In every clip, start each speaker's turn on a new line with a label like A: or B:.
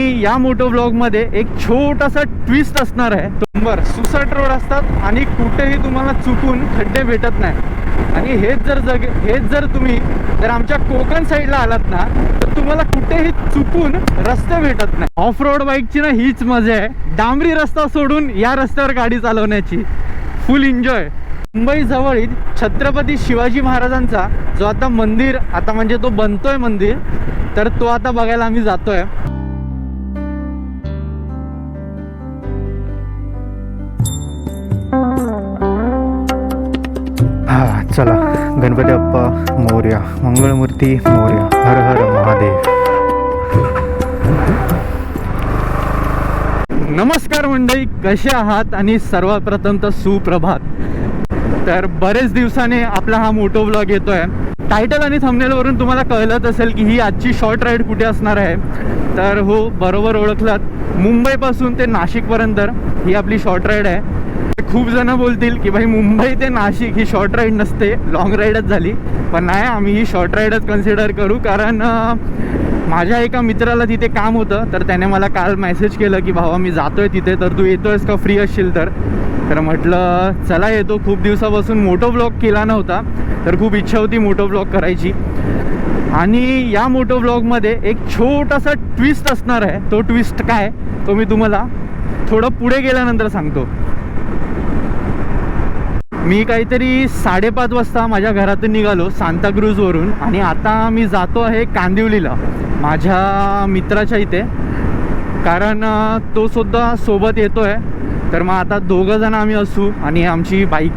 A: या मोटो ब्लॉगमध्ये एक छोटासा ट्विस्ट असणार आहे. नंबर सुसाट रोड असतात आणि कुठेही तुम्हाला चुकून खड्डे भेटत नाही. आणि हेच जर जग हेच जर तुम्ही जर आमच्या कोकण साईडला आलात ना तर तुम्हाला कुठेही चुकून रस्ते भेटत नाही. ऑफ रोड बाईकची ना हीच मजा आहे. डांबरी रस्ता सोडून या रस्त्यावर गाडी चालवण्याची. फुल एन्जॉय मुंबई जवळील छत्रपती शिवाजी महाराजांचा जो आता मंदिर आता म्हणजे तो बनतोय मंदिर तर तो आता बघायला आम्ही जातोय. चला. गणपती अप्पा मोर्या मंगळमूर्ती मोर्या. हर हर महादेव. नमस्कार मंडळी कसे आहात? आणि सर्वप्रथम तर सुप्रभात. तर बरेच दिवसाने आपला हा मोटो ब्लॉग येतोय. टायटल आणि थंबनेलवरून तुम्हाला कळलंच असेल की ही आजची शॉर्ट राईड कुठे असणार आहे. तर हो बरोबर ओळखलात. मुंबईपासून ते नाशिकपर्यंत ही आपली शॉर्ट राईड आहे. खूप जण बोलतील की भाई मुंबई ते नाशिक ही शॉर्ट राईड नसते लॉंग राईडच झाली. पण नाही आम्ही ही शॉर्ट राईडच कन्सिडर करू कारण माझ्या एका मित्राला तिथे काम होतं तर त्याने मला काल मेसेज केलं की भावा मी जातोय तिथे तर तू येतोयस का? फ्री असशील तर. तर म्हटलं चला येतो. खूप दिवसापासून मोटो ब्लॉग केला नव्हता तर खूप इच्छा होती मोटो ब्लॉग करायची. आणि या मोटो ब्लॉगमध्ये एक छोटासा ट्विस्ट असणार आहे. तो ट्विस्ट काय? तो मी तुम्हाला थोडं पुढे गेल्यानंतर सांगतो. मी काहीतरी साडेपाच वाजता माझ्या घरातून निघालो सांताक्रूजवरून आणि आता मी जातो आहे कांदिवलीला माझ्या मित्राच्या इथे. कारण तो सुद्धा सोबत येतो आहे तर मग आता दोघं जण आम्ही असू आणि आमची बाईक.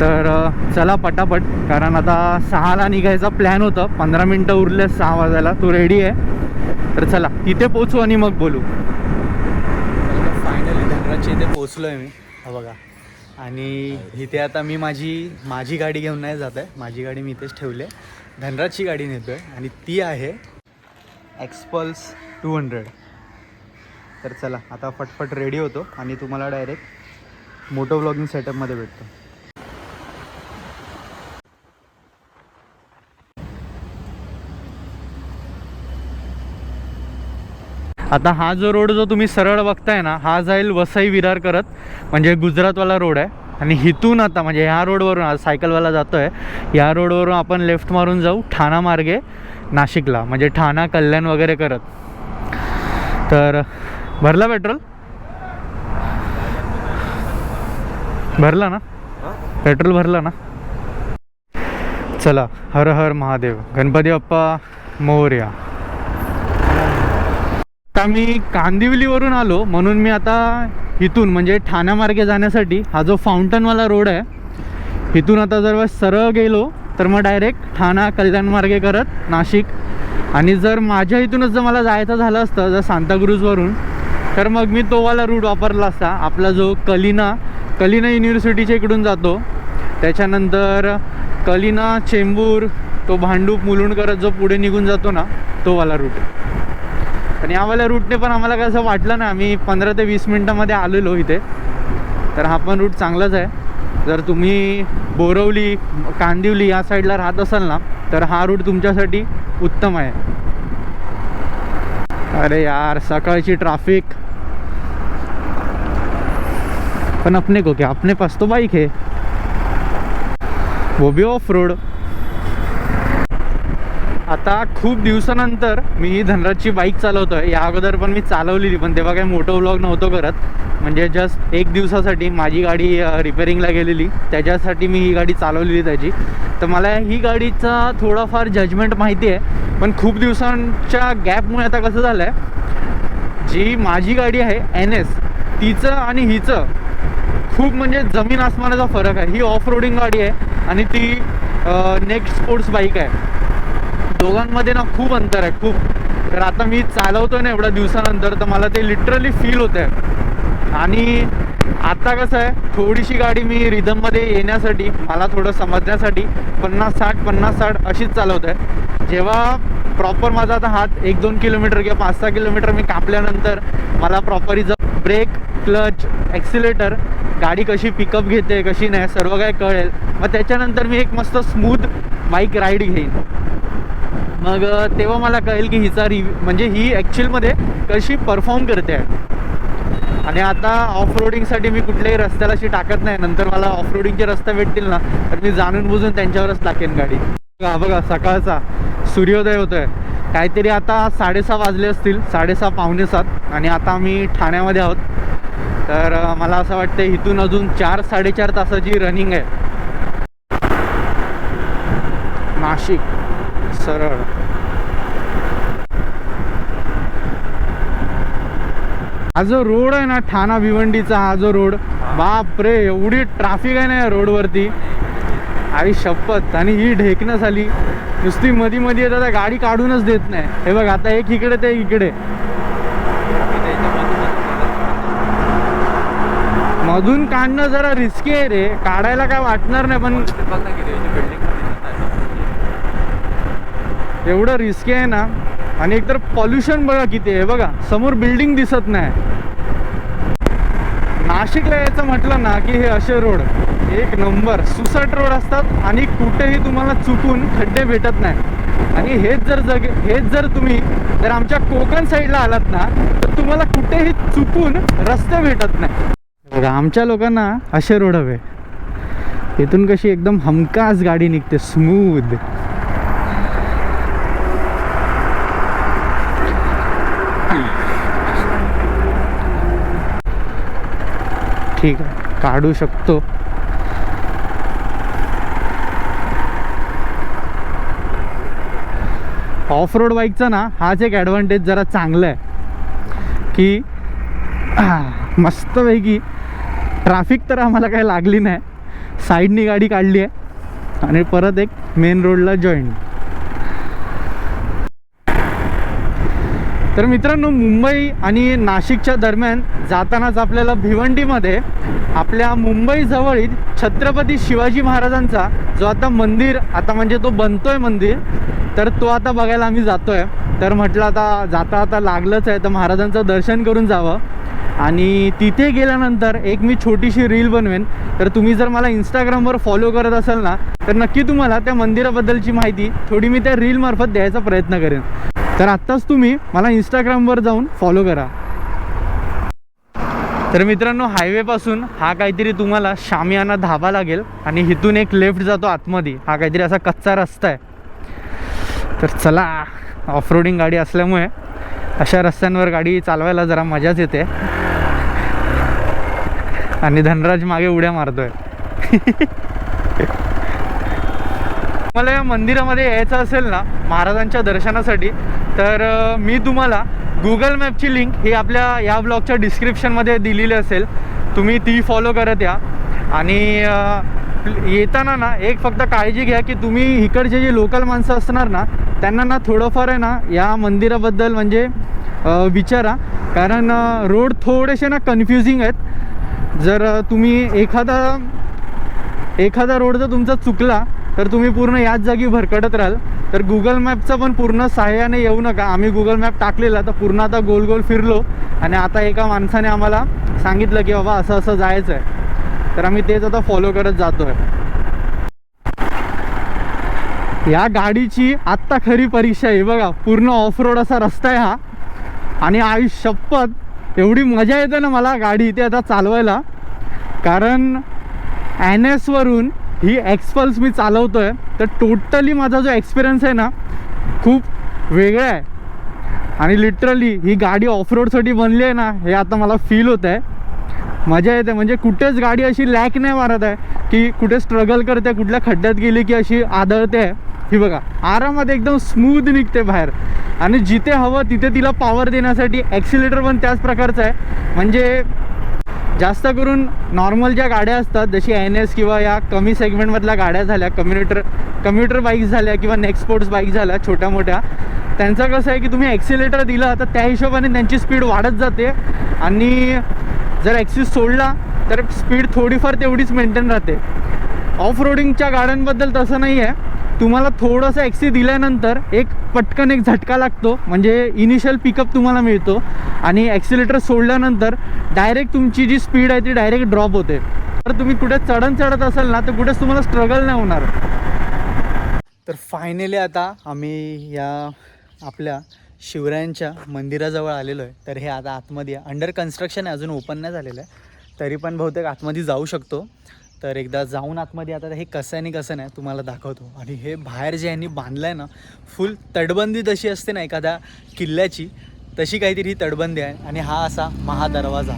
A: तर चला पटापट कारण आता सहाला निघायचा प्लॅन होतं. पंधरा मिनटं उरले सहा वाजायला. तो रेडी आहे? तर चला तिथे पोचू आणि मग बोलू.
B: फायनली धनराजच्या इथे पोचलो आहे मी. हा बघा. आणि इथे आता मी माझी माझी गाडी घेऊन नाही जात आहे. माझी गाडी मी इथेच ठेवली आहे. धनराजची गाडी नेतो आहे आणि ती आहे एक्सपल्स टू हंड्रेड तर चला आता फटफट रेडी होतो आणि तुम्हाला डायरेक्ट मोटो ब्लॉगिंग सेटअपमध्ये भेटतो.
A: आता हा जो रोड जो तुम्ही सरळ बघताय ना हा जाईल वसई विरार करत म्हणजे गुजरातवाला रोड आहे. आणि इथून आता म्हणजे ह्या रोडवरून आज सायकलवाला जातो आहे या रोडवरून आपण लेफ्ट मारून जाऊ ठाणा मार्गे नाशिकला म्हणजे ठाणा कल्याण वगैरे करत. तर भरला पेट्रोल? भरला ना? पेट्रोल भरला ना? चला हर हर महादेव गणपती बाप्पा मोर्या. आता मी कांदिवलीवरून आलो म्हणून मी आता इथून म्हणजे ठाण्यामार्गे जाण्यासाठी हा जो फाउंटनवाला रोड आहे इथून आता जर सरळ गेलो तर मग डायरेक्ट ठाणा कल्याण मार्गे करत नाशिक. आणि जर माझ्या इथूनच जर मला जायचं झालं असतं जर सांताक्रूजवरून तर मग मी तोवाला रूट वापरला असता. आपला जो कलिना कलिना युनिव्हर्सिटीच्या इकडून जातो. त्याच्यानंतर कलिना चेंबूर तो भांडूप मुलुंड करत जो पुढे निघून जातो ना तोवाला रूट पण यावाल्या रूटने पण आम्हाला कसं वाटलं ना आम्ही पंधरा ते वीस मिनटामध्ये आलेलो इथे. तर हा पण रूट चांगलाच आहे. जर तुम्ही बोरवली कांदिवली या साईडला राहत असाल ना तर हा रूट तुमच्यासाठी उत्तम आहे. अरे यार सकाळची ट्रॅफिक पण अपने को क्या? अपने पास तो बाइक है. वो भी ऑफ रोड आता खूप दिवसानंतर मी ही धनराजची बाईक चालवतोय. या अगोदर पण मी चालवलेली पण तेव्हा काही मोठं व्लॉग नव्हतो करत. म्हणजे जस्ट एक दिवसासाठी माझी गाडी रिपेरिंगला गेलेली. त्याच्यासाठी मी ही गाडी चालवलेली त्याची. तर मला ही गाडीचा थोडाफार जजमेंट माहिती आहे. पण खूप दिवसांच्या गॅपमुळे आता कसं झालं आहे जी माझी गाडी आहे एन एस तिचं आणि हिचं खूप म्हणजे जमीन आसमानाचा फरक आहे. ही ऑफ रोडिंग गाडी आहे आणि ती नेक्स्ट स्पोर्ट्स बाईक आहे. दोघांमध्ये ना खूप अंतर आहे खूप. तर आता मी चालवतो ना एवढ्या दिवसानंतर तर मला ते लिटरली फील होत आहे आणि आता कसं आहे थोडीशी गाडी मी रिदममध्ये येण्यासाठी मला थोडं समजण्यासाठी पन्नास साठ पन्नास साठ अशीच चालवत आहे जेव्हा प्रॉपर माझा आता हात एक दोन किलोमीटर किंवा पाच सहा किलोमीटर मी कापल्यानंतर मला proper is brake clutch accelerator गाडी कशी पिकअप घेते कशी नाही सर्व काय कळेल. मग त्याच्यानंतर मी एक मस्त स्मूथ बाईक राईड घेईन. मग तेव्हा मला कळेल की हिचा रिव्ह्यू म्हणजे ही ॲक्च्युअलमध्ये कशी परफॉर्म करते. आहे आणि आता ऑफ रोडिंगसाठी मी कुठल्याही रस्त्याला अशी टाकत नाही. नंतर मला ऑफ रोडिंगचे रस्ते भेटतील ना तर मी जाणून बुजून त्यांच्यावरच टाकेन गाडी. बघा बघा सकाळचा सूर्योदय होतो आहे काहीतरी आता साडेसहा वाजले असतील साडेसहा पावणे सात. आणि आता आम्ही ठाण्यामध्ये आहोत. तर मला असं वाटतं इथून अजून चार साडेचार तासाची रनिंग आहे. नाशिक. सरळ. हा जो रोड आहे ना ठाणा भिवंडीचा हा जो रोड बाप रे एवढी ट्रॅफिक आहे ना या रोडवरती आई शपथ आणि ही ढेकणं झाली. नुसती मधी मध्ये येतात गाडी काढूनच देत नाही. हे बघ आता एक इकडे ते इकडे. मधून काढणं जरा रिस्की आहे रे. काढायला काय वाटणार नाही पण एवढं रिस्की आहे ना. आणि एकतर पॉल्युशन बघा किती आहे. बघा समोर बिल्डिंग दिसत नाही. नाशिकला यायचं म्हटलं ना की हे असे रोड एक नंबर सुसट रोड असतात आणि कुठेही तुम्हाला चुकून खड्डे भेटत नाही. आणि हेच जर जग हेच जर तुम्ही जर आमच्या कोकण साईडला आलात ना तर तुम्हाला कुठेही चुकून रस्ते भेटत नाही. बघा आमच्या लोकांना असे रोड हवे. इथून कशी एकदम हमखास गाडी निघते. स्मूथ ठीक आहे. काढू शकतो. ऑफ रोड बाईकचा ना हाच एक ॲडव्हान्टेज जरा चांगला आहे. की मस्तपैकी ट्रॅफिक तर आम्हाला काही लागली नाही. साईडनी गाडी काढली आहे. आणि परत एक मेन रोडला जॉईन तर मित्रांनो मुंबई आणि नाशिकच्या दरम्यान जातानाच आपल्याला भिवंडीमध्ये आपल्या मुंबईजवळील छत्रपती शिवाजी महाराजांचा जो आता मंदिर आता म्हणजे तो बनतोय मंदिर तर तो आता बघायला आम्ही जातोय. तर म्हटलं आता जाता आता लागलंच आहे तर महाराजांचं दर्शन करून जावं. आणि तिथे गेल्यानंतर एक मी छोटीशी रील बनवेन. तर तुम्ही जर मला इंस्टाग्रामवर फॉलो करत असाल ना तर नक्की तुम्हाला त्या मंदिराबद्दलची माहिती थोडी मी त्या रीलमार्फत द्यायचा प्रयत्न करेन. तर आत्ताच तुम्ही मला इंस्टाग्रामवर जाऊन फॉलो करा. तर मित्रांनो हायवेपासून हा काहीतरी तुम्हाला शामियाना धाबा लागेल आणि इथून एक लेफ्ट जातो आतमध्ये. हा काहीतरी असा कच्चा रस्ता आहे. तर चला ऑफरोडिंग गाडी असल्यामुळे अशा रस्त्यांवर गाडी चालवायला जरा मजाच येते. आणि धनराज मागे उड्या मारतोय. मला या मंदिरामध्ये यायचं असेल ना महाराजांच्या दर्शनासाठी तर मी तुम्हाला गुगल मॅपची लिंक ही आपल्या या ब्लॉगच्या डिस्क्रिप्शनमध्ये दिलेली असेल. तुम्ही ती फॉलो करत या. आणि येताना ना एक फक्त काळजी घ्या की तुम्ही इकडचे जे लोकल माणसं असणार ना त्यांना ना थोडंफार आहे ना या मंदिराबद्दल म्हणजे विचारा. कारण रोड थोडेसे ना कन्फ्युजिंग आहेत. जर तुम्ही एखादा एखादा रोड जर तुमचा चुकला तर तुम्ही पूर्ण याच जागी भरकटत राहाल. तर गुगल मॅपचं पण पूर्ण सहाय्याने येऊ नका. आम्ही गुगल मॅप टाकलेला तर पूर्ण आता गोल गोल फिरलो. आणि आता एका माणसाने आम्हाला सांगितलं की बाबा असं असं जायचं आहे तर आम्ही तेच आता फॉलो करत जातो आहे या गाडीची आत्ता खरी परीक्षा आहे. बघा पूर्ण ऑफ रोड असा रस्ता आहे हा. आणि आई शपथ एवढी मजा येते ना मला गाडी इथे आता चालवायला. कारण एन एसवरून ही एक्सपल्स मी चालवतो आहे तर टोटली माझा जो एक्सपिरियन्स आहे ना खूप वेगळा आहे. आणि लिटरली ही गाडी ऑफ रोडसाठी बनली आहे ना हे आता मला फील होत आहे मजा येते. म्हणजे कुठेच गाडी अशी लॅक नाही मारत आहे की कुठे स्ट्रगल करते कुठल्या खड्ड्यात गेली की अशी आदळते. आहे ही बघा आरामात एकदम स्मूथ निघते बाहेर. आणि जिथे हवं तिथे तिला पॉवर देण्यासाठी ॲक्सिलेटर पण त्याच प्रकारचं आहे. म्हणजे जास्त करून नॉर्मल ज्या गाड्या असतात जशी एन एस किंवा या कमी सेगमेंटमधल्या गाड्या झाल्या कम्युनिटर कम्युटर बाईक्स झाल्या किंवा नेक्स्ट स्पोर्ट्स बाईक झाल्या छोट्या मोठ्या त्यांचं कसं आहे की तुम्ही ॲक्सिलेटर दिला तर त्या हिशोबाने त्यांची स्पीड वाढत जाते. आणि जर ॲक्सिस सोडला तर स्पीड थोडीफार तेवढीच मेंटेन राहते. ऑफ रोडिंगच्या गाड्यांबद्दल तसं नाही आहे तुम्हाला थोडंसं ॲक्सी दिल्यानंतर एक पटकन एक झटका लागतो. म्हणजे इनिशियल पिकअप तुम्हाला मिळतो. आणि ॲक्सिलेटर सोडल्यानंतर डायरेक्ट तुमची जी स्पीड आहे ती डायरेक्ट ड्रॉप होते. तर तुम्ही कुठे चढण चढत असाल ना तर कुठेच तुम्हाला स्ट्रगल नाही होणार.
B: तर फायनली आता आम्ही या आपल्या शिवरायांच्या मंदिराजवळ आलेलो आहे. तर हे आता आतमध्ये अंडर कन्स्ट्रक्शन आहे अजून ओपन नाही झालेलं आहे. तरी पण बहुतेक आतमध्ये जाऊ शकतो. तर एकदा जाऊन आतमध्ये आता हे कसं आहे आणि कसं नाही तुम्हाला दाखवतो. आणि हे बाहेर जे यांनी बांधलं आहे ना फुल तटबंदी तशी असते ना एखाद्या किल्ल्याची तशी काहीतरी ही तटबंदी आहे. आणि हा असा महादरवाजा.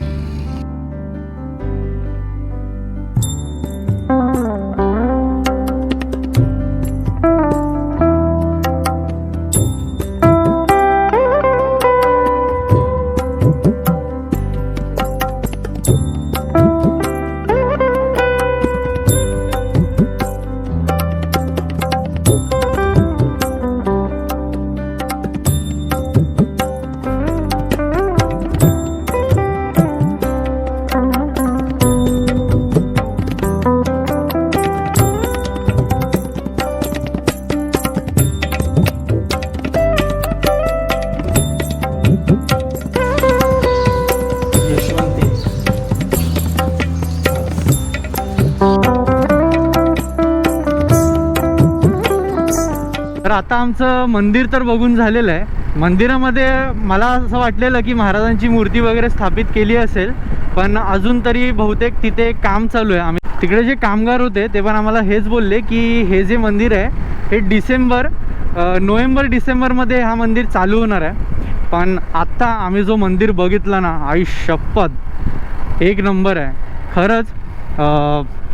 A: आता आमचं मंदिर तर बघून झालेलं आहे. मंदिरामध्ये मला असं वाटलेलं की महाराजांची मूर्ती वगैरे स्थापित केली असेल पण अजून तरी बहुतेक तिथे काम चालू आहे. आम्ही तिकडे जे कामगार होते ते पण आम्हाला हेच बोलले की हे जे मंदिर आहे हे डिसेंबर नोव्हेंबर डिसेंबरमध्ये हा मंदिर चालू होणार आहे. पण आत्ता आम्ही जो मंदिर बघितला ना आई शपथ एक नंबर आहे. खरंच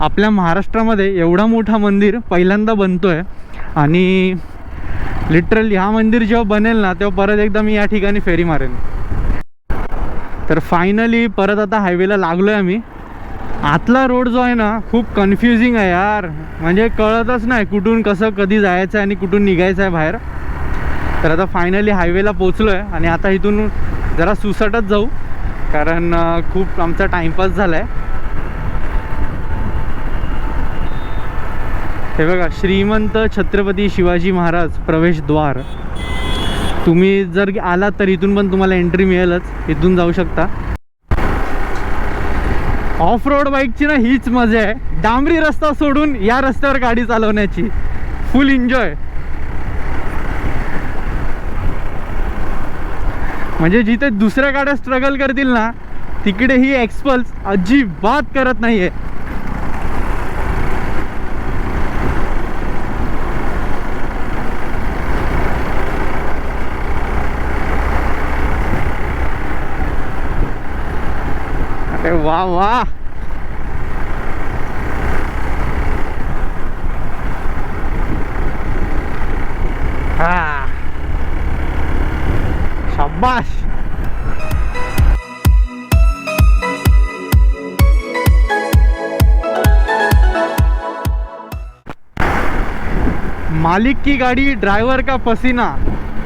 A: आपल्या महाराष्ट्रामध्ये एवढा मोठा मंदिर पहिल्यांदा बनतो आहे आणि लिटरली हा मंदिर जेव्हा बनेल ना तेव्हा परत एकदा मी या ठिकाणी फेरी मारेन. तर फायनली परत आता हायवेला लागलो आहे आम्ही. आतला रोड जो आहे ना खूप कन्फ्युजिंग आहे यार. म्हणजे कळतच नाही कुठून कसं कधी जायचं आहे आणि कुठून निघायचं आहे बाहेर. तर आता फायनली हायवेला पोचलो आहे आणि आता इथून जरा सुसटच जाऊ. कारण खूप आमचा टाईमपास झाला आहे हे बघा श्रीमंत छत्रपती शिवाजी महाराज प्रवेशद्वार. तुम्ही जर आलात तर इथून पण तुम्हाला एंट्री मिळेलच. इथून जाऊ शकता. ऑफ रोड बाईकची ना हीच मजा आहे. डांबरी रस्ता सोडून या रस्त्यावर गाडी चालवण्याची. फुल एन्जॉय म्हणजे जिथे दुसऱ्या गाड्या स्ट्रगल करतील ना तिकडे ही एक्सपल्स अजिबात करत नाहीये. अरे वाह वा हा शाबाश मालिक की गाड़ी ड्राइवर का पसीना,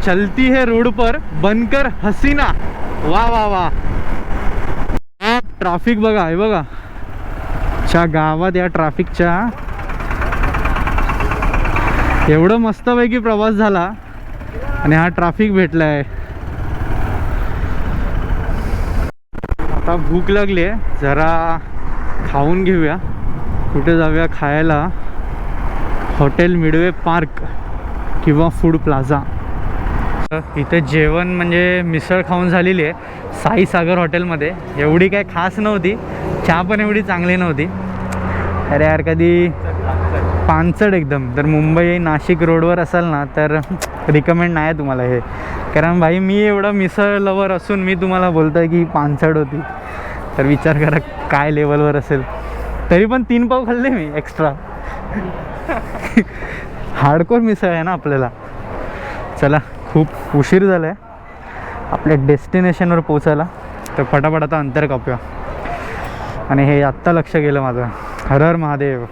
A: चलती है रोड पर, बनकर हसीना। वाह वाह वा ट्राफिक बघा आहे बघा. च्या गावात या ट्राफिकच्या. एवढं मस्तपैकी प्रवास झाला आणि हा ट्राफिक भेटलाय. आता भूक लागली आहे जरा खाऊन घेऊया. कुठे जाऊया खायला? हॉटेल मिडवे पार्क किंवा फूड प्लाझा. इथे जेवण म्हणजे मिसळ खाऊन झालेली आहे साईसागर हॉटेलमध्ये. एवढी काय खास नव्हती. चहा पण एवढी चांगली नव्हती. अरे यार कधी पानचड एकदम. तर मुंबई नाशिक रोडवर असाल ना तर रिकमेंड नाही आहे तुम्हाला हे. कारण भाई मी एवढं मिसळ लवर असून मी तुम्हाला बोलतो आहे की पानचड होती. तर विचार करा काय लेवलवर असेल. तरी पण तीन पाव खाल्ले मी एक्स्ट्रा हार्डकोर मिसळ आहे ना आपल्याला. चला खूप उशीर झाला आहे आपल्या डेस्टिनेशनवर पोचायला तर फटाफट आता अंतर कापूया. आणि हे आत्ता लक्ष गेलं माझं. हर हर महादेव.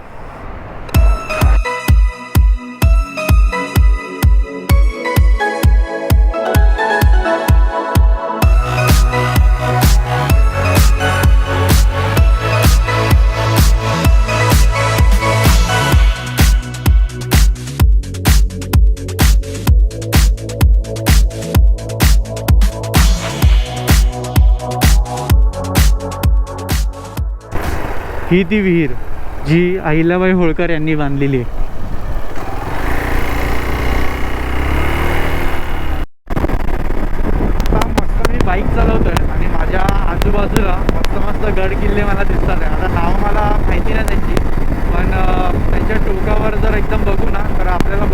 A: ही ती विहीर जी अहिल्याबाई होळकर यांनी बांधलेली आहे. मस्त मी बाईक आणि माझ्या आजूबाजूला मस्त मस्त मला दिसतात. आहे आता नाव मला माहिती नाही पण त्यांच्या टोकावर जर एकदम बघू ना तर आपल्याला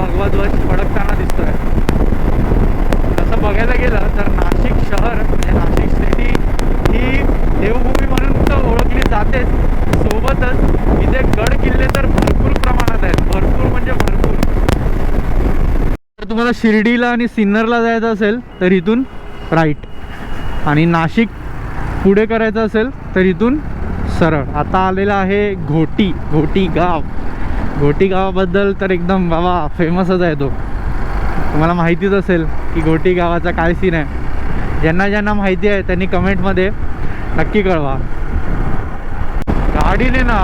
A: बघायला गेलं तर नाशिक शहर म्हणजे नाशिक सिटी ही देवभूमी म्हणून तर ओळखली सोबतच इथे गड किल्ले तर भरपूर प्रमाणात आहेत. भरपूर म्हणजे भरपूर. जर तुम्हाला शिर्डीला आणि सिन्नरला जायचं असेल तर इथून राईट आणि नाशिक पुढे करायचं असेल तर इथून सरळ. आता आलेलं आहे घोटी घोटी गाव. घोटी गावाबद्दल तर एकदम बाबा फेमसच आहे तो. तुम्हाला माहितीच असेल की घोटी गावाचा काय सीन आहे. ज्यांना ज्यांना माहिती आहे त्यांनी कमेंटमध्ये नक्की कळवा. गाडीने ना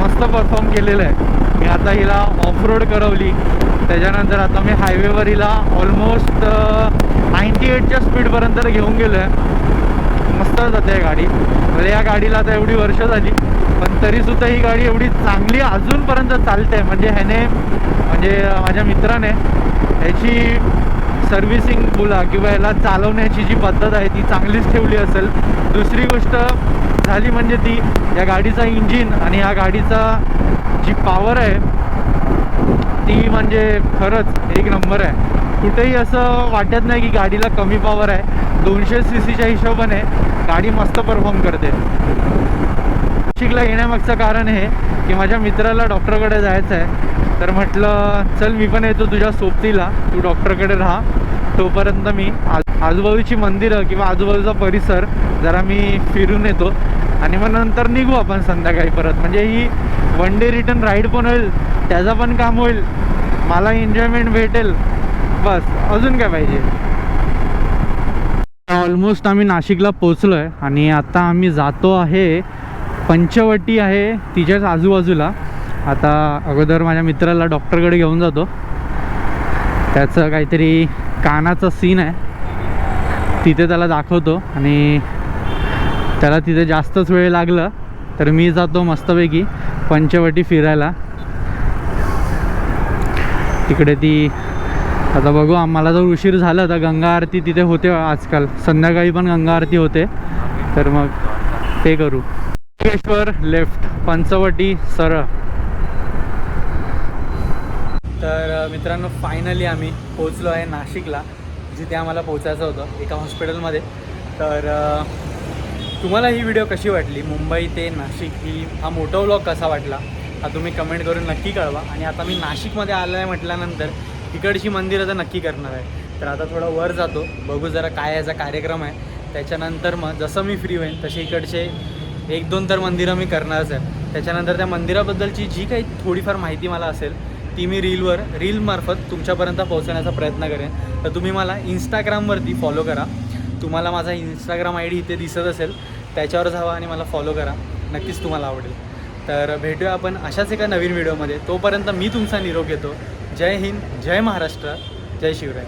A: मस्त परफॉर्म केलेलं आहे. मी आता हिला ऑफ रोड करवली. त्याच्यानंतर आता मी हायवेवर हिला ऑलमोस्ट नाईंटी एटच्या स्पीडपर्यंत घेऊन गेलो आहे मस्त जाते आहे गाडी. म्हणजे या गाडीला आता एवढी वर्ष झाली पण तरीसुद्धा ही गाडी एवढी चांगली अजूनपर्यंत चालते. म्हणजे ह्याने म्हणजे माझ्या मित्राने ह्याची सर्व्हिसिंग बोला किंवा याला चालवण्याची जी पद्धत आहे ती चांगलीच ठेवली असेल. दुसरी गोष्ट झाली म्हणजे ती या गाडीचा इंजिन आणि या गाडीचा जी पॉवर आहे ती म्हणजे खरंच एक नंबर आहे. कुठेही असं वाटत नाही की गाडीला कमी पॉवर आहे. दोनशे सी सीच्या हिशोबाने गाडी मस्त परफॉर्म करते. नाशिकला येण्यामागचं कारण हे की माझ्या मित्राला डॉक्टरकडे जायचं आहे तर म्हटलं चल मी पण येतो तुझ्या सोबतीला. तू डॉक्टरकडे राहा. तोपर्यंत मी आज आजूबाजूची मंदिरं किंवा आजूबाजूचा परिसर जरा मी फिरून येतो. आणि मग नंतर निघू आपण संध्याकाळी परत. म्हणजे ही वन डे रिटर्न राईड पण होईल त्याचं पण काम होईल. मला एन्जॉयमेंट भेटेल. बस अजून काय पाहिजे? ऑलमोस्ट आम्ही नाशिकला पोचलो आहे आणि आता आम्ही जातो आहे पंचवटी आहे तिच्याच आजूबाजूला. आता अगोदर माझ्या मित्राला डॉक्टरकडे घेऊन जातो. त्याचं काहीतरी कानाचं सीन आहे. तिथे त्याला दाखवतो आणि त्याला तिथे जास्तच वेळ लागलं तर मी जातो मस्तपैकी पंचवटी फिरायला. तिकडे ती आता बघू आम्हाला जर उशीर झाला तर गंगा आरती तिथे होते आजकाल. संध्याकाळी पण गंगा आरती होते. तर मग ते करू. लेफ्ट पंचवटी सरळ. तर मित्रांनो फायनली आम्ही पोचलो आहे नाशिकला जिथे आम्हाला पोचायचं होतं एका हॉस्पिटलमध्ये तर तुम्हाला ही व्हिडिओ कशी वाटली? मुंबई ते नाशिक ही हा मोठा व्लॉग कसा वाटला? हा तुम्ही कमेंट करून नक्की कळवा. आणि आता मी नाशिकमध्ये आलो आहे म्हटल्यानंतर तिकडची मंदिरं तर नक्की करणार आहे. तर आता थोडं वर जातो बघू जरा काय याचा कार्यक्रम आहे. त्याच्यानंतर मग जसं मी फ्री होईन तसे इकडचे एक दोन तर मंदिरं मी करणारच आहे त्याच्यानंतर त्या मंदिराबद्दलची जी काही थोडीफार माहिती मला असेल ती मी रीलवर रीलमार्फत तुमच्यापर्यंत पोहोचवण्याचा प्रयत्न करेन. तर तुम्ही मला इंस्टाग्रामवरती फॉलो करा. तुम्हाला माझा इंस्टाग्राम आय डी इथे दिसत असेल त्याच्यावर जावा आणि मला फॉलो करा. नक्कीच तुम्हाला आवडेल. तर भेटूया आपण अशाच एका नवीन व्हिडिओमध्ये तोपर्यंत मी तुमचा निरोप घेतो. जय हिंद जय महाराष्ट्र जय शिवराय.